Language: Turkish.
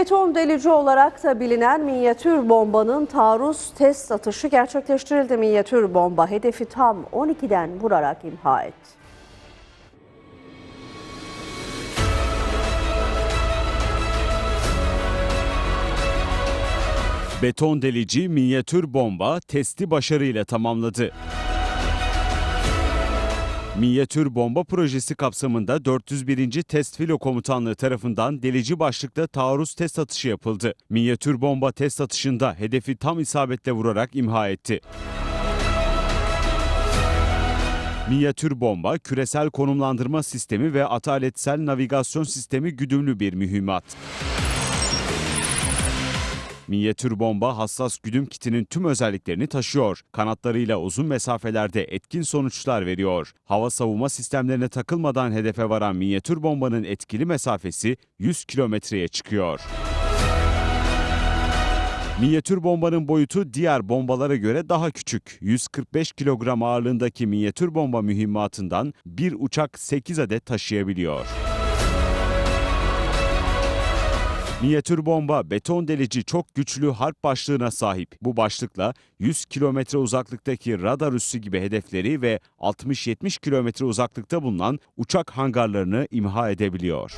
Beton delici olarak da bilinen minyatür bombanın taarruz test atışı gerçekleştirildi. Minyatür bomba hedefi tam 12'den vurarak imha etti. Beton delici minyatür bomba testi başarıyla tamamladı. Minyatür bomba projesi kapsamında 401. Test Filo Komutanlığı tarafından delici başlıkta taarruz test atışı yapıldı. Minyatür bomba test atışında hedefi tam isabetle vurarak imha etti. Minyatür bomba, küresel konumlandırma sistemi ve ataletsel navigasyon sistemi güdümlü bir mühimmat. Minyatür bomba hassas güdüm kitinin tüm özelliklerini taşıyor. Kanatlarıyla uzun mesafelerde etkin sonuçlar veriyor. Hava savunma sistemlerine takılmadan hedefe varan minyatür bombanın etkili mesafesi 100 kilometreye çıkıyor. Minyatür bombanın boyutu diğer bombalara göre daha küçük. 145 kilogram ağırlığındaki minyatür bomba mühimmatından bir uçak 8 adet taşıyabiliyor. Minyatür bomba beton delici çok güçlü harp başlığına sahip. Bu başlıkla 100 kilometre uzaklıktaki radar üssü gibi hedefleri ve 60-70 kilometre uzaklıkta bulunan uçak hangarlarını imha edebiliyor.